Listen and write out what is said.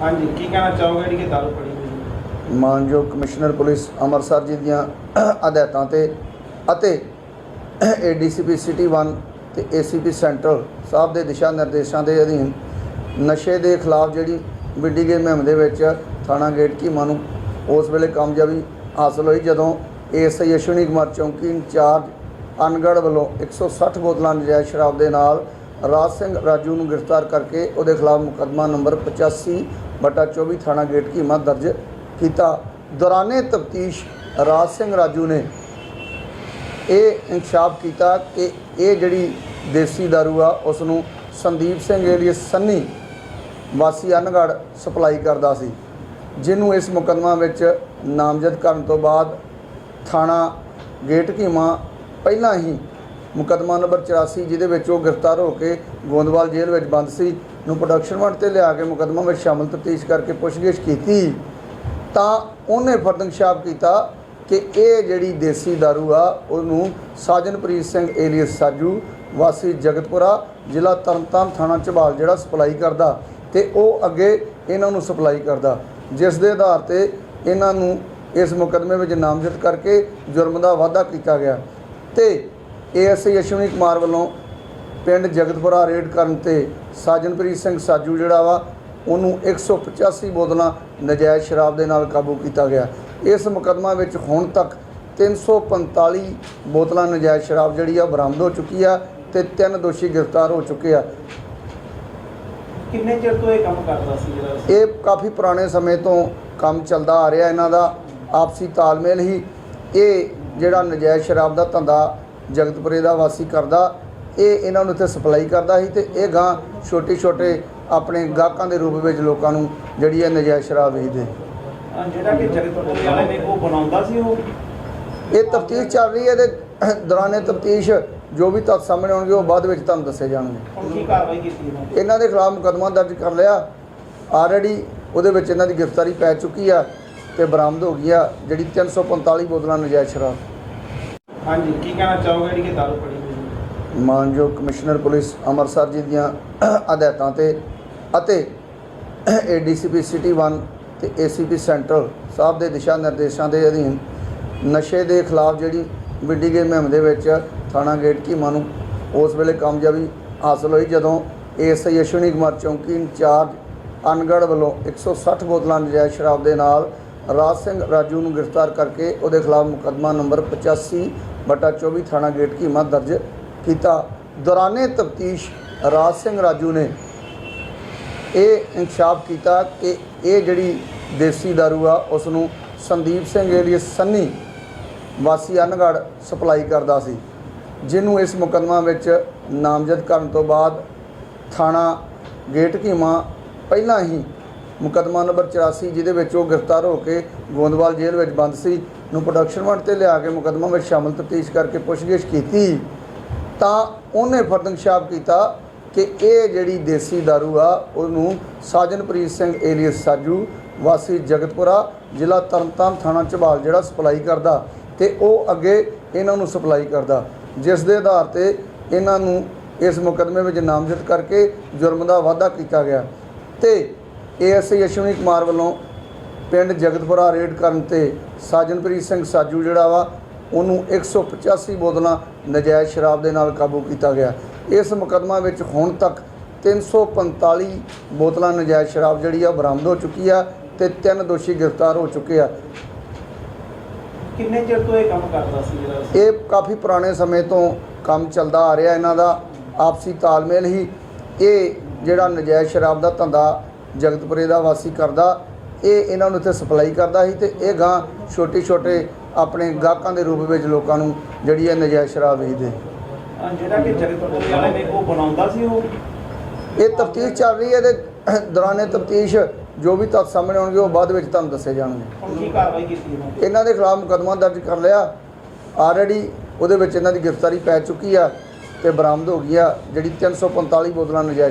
ਹਾਂਜੀ, ਕੀ ਕਹਿਣਾ ਚਾਹੋਗੇ ਜਿਹੜੀ ਕਿ ਦਾਰੂ ਫੜੀ ਹੋਈ ਮਾਨਯੋਗ ਕਮਿਸ਼ਨਰ ਪੁਲਿਸ ਅੰਮ੍ਰਿਤਸਰ ਜੀ ਦੀਆਂ ਹਦਾਇਤਾਂ ਤੇ ਅਤੇ ਏਡੀਸੀਪੀ ਸਿਟੀ 1 ਤੇ ਏਸੀਪੀ ਸੈਂਟਰਲ ਸਾਹਿਬ ਦੇ ਦਿਸ਼ਾ ਨਿਰਦੇਸ਼ਾਂ ਦੇ ਅਧੀਨ ਨਸ਼ੇ ਦੇ ਖਿਲਾਫ ਜਿਹੜੀ ਵਿੱਢੀ ਗਈ ਮੁਹਿੰਮ ਦੇ ਵਿੱਚ ਥਾਣਾ ਗੇਟ ਕੀਮਾ ਨੂੰ ਉਸ ਵੇਲੇ ਕਾਮਯਾਬੀ ਹਾਸਲ ਹੋਈ ਜਦੋਂ ਏਐਸਆਈ ਅਸ਼ਵਨੀ ਕੁਮਾਰ ਚੌਂਕੀ ਇੰਚਾਰਜ ਅਨਗੜ੍ਹ ਵੱਲੋਂ 160 ਬੋਤਲਾਂ ਨਜਾਇਜ਼ ਸ਼ਰਾਬ ਦੇ ਨਾਲ ਰਾਜ ਸਿੰਘ ਰਾਜੂ ਨੂੰ ਗ੍ਰਿਫਤਾਰ ਕਰਕੇ ਉਹਦੇ ਖਿਲਾਫ ਮੁਕੱਦਮਾ ਨੰਬਰ 85 ਬਟਾ 24 ਥਾਣਾ ਗੇਟ ਕੀਮਾ ਦਰਜ ਕੀਤਾ। ਦੌਰਾਨੇ ਤਫਤੀਸ਼ ਰਾਜ ਸਿੰਘ ਰਾਜੂ ਨੇ ਇਹ ਇਨਕਸ਼ਾਫ ਕੀਤਾ ਕਿ ਇਹ ਜਿਹੜੀ ਦੇਸੀ ਦਾਰੂ ਆ ਉਸ ਨੂੰ ਸੰਦੀਪ ਸਿੰਘ ਏਲੀਅਸ ਸੰਨੀ ਵਾਸੀ ਅਨਗੜ ਸਪਲਾਈ ਕਰਦਾ ਸੀ, ਜਿਹਨੂੰ ਇਸ ਮੁਕੱਦਮਾ ਵਿੱਚ ਨਾਮਜ਼ਦ ਕਰਨ ਤੋਂ ਬਾਅਦ ਥਾਣਾ ਗੇਟ ਕੀਮਾ ਪਹਿਲਾਂ ਹੀ ਮੁਕੱਦਮਾ ਨੰਬਰ 84 ਜਿਹਦੇ ਵਿੱਚ ਉਹ ਗ੍ਰਿਫਤਾਰ ਹੋ ਕੇ ਗੋਂਦਵਾਲ ਜੇਲ੍ਹ ਵਿੱਚ ਬੰਦ ਸੀ। ਨੂੰ ਪ੍ਰੋਡਕਸ਼ਨ ਵੰਡ ਤੇ ਲਿਆ ਕੇ ਮੁਕੱਦਮਾ ਵਿੱਚ ਸ਼ਾਮਲ ਤਫਤੀਸ਼ ਕਰਕੇ ਪੁੱਛਗਿੱਛ ਕੀਤੀ, ਤਾਂ ਉਹਨੇ ਫਰਦੰਕਸ਼ਾਪ ਕੀਤਾ ਕਿ ਇਹ ਜਿਹੜੀ ਦੇਸੀ ਦਾਰੂ ਆ, ਉਹਨੂੰ ਸਾਜਨਪ੍ਰੀਤ ਸਿੰਘ ਏਲੀਅਸ ਸਾਜੂ, ਵਾਸੀ ਜਗਤਪੁਰਾ ਜ਼ਿਲ੍ਹਾ ਤਰਨਤਾਰਨ ਥਾਣਾ ਝਬਾਲ ਜਿਹੜਾ ਸਪਲਾਈ ਕਰਦਾ ਤੇ ਉਹ ਅੱਗੇ ਇਹਨਾਂ ਨੂੰ ਸਪਲਾਈ ਕਰਦਾ, ਜਿਸ ਦੇ ਆਧਾਰ ਤੇ ਇਹਨਾਂ ਨੂੰ ਇਸ ਮੁਕੱਦਮੇ ਵਿੱਚ ਨਾਮਜ਼ਦ ਕਰਕੇ ਜੁਰਮ ਦਾ ਵਾਅਦਾ ਕੀਤਾ ਗਿਆ ਤੇ ਏਐਸਆਈ ਅਸ਼ਵਨੀ ਕੁਮਾਰ ਵੱਲੋਂ ਪਿੰਡ ਜਗਤਪੁਰਾ ਰੇਡ ਕਰਨ ਤੇ ਸਾਜਨਪ੍ਰੀਤ ਸਿੰਘ ਸਾਜੂ ਜਿਹੜਾ ਵਾ ਉਹਨੂੰ 185 ਬੋਤਲਾਂ ਨਜਾਇਜ਼ ਸ਼ਰਾਬ ਦੇ ਨਾਲ ਕਾਬੂ ਕੀਤਾ ਗਿਆ। ਇਸ ਮੁਕੱਦਮਾ ਵਿੱਚ ਹੁਣ ਤੱਕ 345 ਬੋਤਲਾਂ ਨਜਾਇਜ਼ ਸ਼ਰਾਬ ਜਿਹੜੀ ਆ ਬਰਾਮਦ ਹੋ ਚੁੱਕੀ ਆ ਤੇ ਤਿੰਨ ਦੋਸ਼ੀ ਗ੍ਰਿਫਤਾਰ ਹੋ ਚੁੱਕੇ ਆ। ਕਿੰਨੇ ਚਿਰ ਤੋਂ ਇਹ ਕੰਮ ਕਰਦਾ ਸੀ ਜਿਹੜਾ ਇਹ ਕਾਫੀ ਪੁਰਾਣੇ ਸਮੇਂ ਤੋਂ ਕੰਮ ਚੱਲਦਾ ਆ ਰਿਹਾ ਇਹਨਾਂ ਦਾ ਆਪਸੀ ਤਾਲਮੇਲ ਹੀ। ਇਹ ਜਿਹੜਾ ਨਜਾਇਜ਼ ਸ਼ਰਾਬ ਦਾ ਧੰਦਾ ਜਗਤਪੁਰੇ ਦਾ ਵਾਸੀ ਕਰਦਾ ਇਹ ਇਹਨਾਂ ਨੂੰ ਇੱਥੇ ਸਪਲਾਈ ਕਰਦਾ ਸੀ ਤੇ ਇਹ ਗਾਂ ਛੋਟੇ ਛੋਟੇ ਆਪਣੇ ਗਾਹਕਾਂ ਦੇ ਰੂਪ ਵਿੱਚ ਲੋਕਾਂ ਨੂੰ ਜਿਹੜੀ ਇਹ ਨਜਾਇਜ਼ ਸ਼ਰਾਬ ਵੇਚਦੇ ਅਹ ਜਿਹੜਾ ਕਿ ਜਗਤਪੁਰ ਵਾਲੇ ਨੇ ਉਹ ਬਣਾਉਂਦਾ ਸੀ ਉਹ? ਇਹ ਤਫਤੀਸ਼ ਚੱਲ ਰਹੀ ਹੈ ਤੇ ਦੌਰਾਨੇ ਤਫਤੀਸ਼ ਜੋ ਵੀ ਤੱਥ ਸਾਹਮਣੇ ਆਉਣਗੇ ਉਹ ਬਾਅਦ ਵਿੱਚ ਤੁਹਾਨੂੰ ਦੱਸੇ ਜਾਣਗੇ। ਹੁਣ ਕੀ ਕਾਰਵਾਈ ਕੀਤੀ ਇਹਨਾਂ ਦੇ ਖਿਲਾਫ ਮੁਕੱਦਮਾ ਦਰਜ ਕਰ ਲਿਆ। ਆਲਰੇਡੀ ਉਹਦੇ ਵਿੱਚ ਇਹਨਾਂ ਦੀ ਗ੍ਰਿਫਤਾਰੀ ਪੈ ਚੁੱਕੀ ਆ ਤੇ ਬਰਾਮਦ ਹੋ ਗਈ ਆ ਜਿਹੜੀ 345 ਬੋਤਲਾਂ ਨਜਾਇਜ਼ ਸ਼ਰਾਬ। ਹਾਂਜੀ ਕੀ ਕਹਿਣਾ ਚਾਹੋਗੇ ਜਿਹੜੀ ਕਿ ਦਾਰੂ ਹੈ? ਮਾਨਯੋਗ ਕਮਿਸ਼ਨਰ ਪੁਲਿਸ ਅੰਮ੍ਰਿਤਸਰ ਜੀ ਦੀਆਂ ਹਦਾਇਤਾਂ ਤੇ ਅਤੇ ਏਡੀਸੀਪੀ ਸਿਟੀ 1 ਤੇ ਏਸੀਪੀ ਸੈਂਟਰਲ ਸਾਹਿਬ ਦੇ ਦਿਸ਼ਾ ਨਿਰਦੇਸ਼ਾਂ ਦੇ ਅਧੀਨ ਨਸ਼ੇ ਦੇ ਖਿਲਾਫ ਜਿਹੜੀ ਵਿੱਢੀ ਗਈ ਮੁਹਿੰਮ ਦੇ ਵਿੱਚ ਥਾਣਾ ਗੇਟ ਕੀਮਾ ਨੂੰ ਉਸ ਵੇਲੇ ਕਾਮਯਾਬੀ ਹਾਸਲ ਹੋਈ ਜਦੋਂ ਏਐਸਆਈ ਅਸ਼ਵਨੀ ਕੁਮਾਰ ਚੌਂਕੀ ਇੰਚਾਰਜ ਅਨਗੜ੍ਹ ਵੱਲੋਂ 160 ਬੋਤਲਾਂ ਨਜਾਇਜ਼ ਸ਼ਰਾਬ ਦੇ ਨਾਲ ਰਾਜ ਸਿੰਘ ਰਾਜੂ ਨੂੰ ਗ੍ਰਿਫਤਾਰ ਕਰਕੇ ਉਹਦੇ ਖਿਲਾਫ ਮੁਕੱਦਮਾ ਨੰਬਰ 85 ਬਟਾ 24 ਥਾਣਾ ਗੇਟ ਕੀਮਾ ਦਰਜ ਕੀਤਾ। ਦੌਰਾਨੇ ਤਫਤੀਸ਼ ਰਾਜ ਸਿੰਘ ਰਾਜੂ ਨੇ ਇਹ ਇਨਕਸ਼ਾਫ ਕੀਤਾ ਕਿ ਇਹ ਜਿਹੜੀ ਦੇਸੀ ਦਾਰੂ ਆ ਉਸ ਨੂੰ ਸੰਦੀਪ ਸਿੰਘ ਏਲੀਅਸ ਸੰਨੀ ਵਾਸੀ ਅਨਗੜ ਸਪਲਾਈ ਕਰਦਾ ਸੀ, ਜਿਹਨੂੰ ਇਸ ਮੁਕੱਦਮਾ ਵਿੱਚ ਨਾਮਜ਼ਦ ਕਰਨ ਤੋਂ ਬਾਅਦ ਥਾਣਾ ਗੇਟ ਕੀਮਾ ਪਹਿਲਾਂ ਹੀ ਮੁਕੱਦਮਾ ਨੰਬਰ 84 ਜਿਹਦੇ ਵਿੱਚ ਉਹ ਗ੍ਰਿਫਤਾਰ ਹੋ ਕੇ ਗੋਂਦਵਾਲ ਜੇਲ੍ਹ ਵਿੱਚ ਬੰਦ ਸੀ, ਨੂੰ ਪ੍ਰੋਡਕਸ਼ਨ ਵੰਡ ਤੇ ਲਿਆ ਕੇ ਮੁਕੱਦਮਾ ਵਿੱਚ ਸ਼ਾਮਲ ਤਫਤੀਸ਼ ਕਰਕੇ ਪੁੱਛਗਿੱਛ ਕੀਤੀ। ਤਾਂ ਉਹਨੇ ਫਰਦੰਕਸ਼ਾਪ ਕੀਤਾ ਕਿ ਇਹ ਜਿਹੜੀ ਦੇਸੀ ਦਾਰੂ ਆ, ਉਹਨੂੰ ਸਾਜਨਪ੍ਰੀਤ ਸਿੰਘ ਏਲੀਅਸ ਸਾਜੂ, ਵਾਸੀ ਜਗਤਪੁਰਾ ਜ਼ਿਲ੍ਹਾ ਤਰਨਤਾਰਨ ਥਾਣਾ ਝਬਾਲ ਜਿਹੜਾ ਸਪਲਾਈ ਕਰਦਾ ਤੇ ਉਹ ਅੱਗੇ ਇਹਨਾਂ ਨੂੰ ਸਪਲਾਈ ਕਰਦਾ। ਜਿਸ ਦੇ ਆਧਾਰ ਤੇ ਇਹਨਾਂ ਨੂੰ ਇਸ ਮੁਕੱਦਮੇ ਵਿੱਚ ਨਾਮਜ਼ਦ ਕਰਕੇ ਜੁਰਮ ਦਾ ਵਾਅਦਾ ਕੀਤਾ ਗਿਆ ਤੇ ਏਐਸਆਈ ਅਸ਼ਵਨੀ ਕੁਮਾਰ ਵੱਲੋਂ ਪਿੰਡ ਜਗਤਪੁਰਾ ਰੇਡ ਕਰਨ ਤੇ ਸਾਜਨਪ੍ਰੀਤ ਸਿੰਘ ਸਾਜੂ ਜਿਹੜਾ ਵਾ, ਉਹਨੂੰ 185 ਬੋਤਲਾਂ ਨਜਾਇਜ਼ ਸ਼ਰਾਬ ਦੇ ਨਾਲ ਕਾਬੂ ਕੀਤਾ ਗਿਆ। ਇਸ ਮੁਕੱਦਮਾ ਵਿੱਚ ਹੁਣ ਤੱਕ 345 ਬੋਤਲਾਂ ਨਜਾਇਜ਼ ਸ਼ਰਾਬ ਜਿਹੜੀ ਆ ਬਰਾਮਦ ਹੋ ਚੁੱਕੀ ਆ ਤੇ ਤਿੰਨ ਦੋਸ਼ੀ ਗ੍ਰਿਫਤਾਰ ਹੋ ਚੁੱਕੇ ਆ। ਕਿੰਨੇ ਚਿਰ ਤੋਂ ਇਹ ਕੰਮ ਕਰਦਾ ਸੀ ਜਿਹੜਾ ਇਹ ਕਾਫੀ ਪੁਰਾਣੇ ਸਮੇਂ ਤੋਂ ਕੰਮ ਚੱਲਦਾ ਆ ਰਿਹਾ ਇਹਨਾਂ ਦਾ ਆਪਸੀ ਤਾਲਮੇਲ ਹੀ। ਇਹ ਜਿਹੜਾ ਨਜਾਇਜ਼ ਸ਼ਰਾਬ ਦਾ ਧੰਦਾ ਜਗਤਪੁਰੇ ਦਾ ਵਾਸੀ ਕਰਦਾ ਇਹ ਇਹਨਾਂ ਨੂੰ ਇੱਥੇ ਸਪਲਾਈ ਕਰਦਾ ਸੀ ਤੇ ਇਹ ਗਾਂ ਛੋਟੇ ਛੋਟੇ ਆਪਣੇ ਗਾਹਕਾਂ ਦੇ ਰੂਪ ਵਿੱਚ ਲੋਕਾਂ ਨੂੰ ਜਿਹੜੀ ਹੈ ਨਜਾਇਜ਼ ਸ਼ਰਾਬ ਵੇਚਦੇ ਅਹ ਜਿਹੜਾ ਕਿ ਜਗਤਪੁਰ ਵਾਲੇ ਨੇ ਉਹ ਬਣਾਉਂਦਾ ਸੀ ਉਹ? ਇਹ ਤਫਤੀਸ਼ ਚੱਲ ਰਹੀ ਹੈ ਤੇ ਦੌਰਾਨੇ ਤਫਤੀਸ਼ ਜੋ ਵੀ ਤੱਥ ਸਾਹਮਣੇ ਆਉਣਗੇ ਉਹ ਬਾਅਦ ਵਿੱਚ ਤੁਹਾਨੂੰ ਦੱਸੇ ਜਾਣਗੇ। ਹੁਣ ਕੀ ਕਾਰਵਾਈ ਕੀਤੀ ਇਹਨਾਂ ਨੇ? ਇਹਨਾਂ ਦੇ ਖਿਲਾਫ ਮੁਕੱਦਮਾ ਦਰਜ ਕਰ ਲਿਆ। ਆਲਰੇਡੀ ਉਹਦੇ ਵਿੱਚ ਇਹਨਾਂ ਦੀ ਗ੍ਰਿਫਤਾਰੀ ਪੈ ਚੁੱਕੀ ਆ ਤੇ ਬਰਾਮਦ ਹੋ ਗਈ ਆ ਜਿਹੜੀ 345 ਬੋਤਲਾਂ ਨਜਾਇਜ਼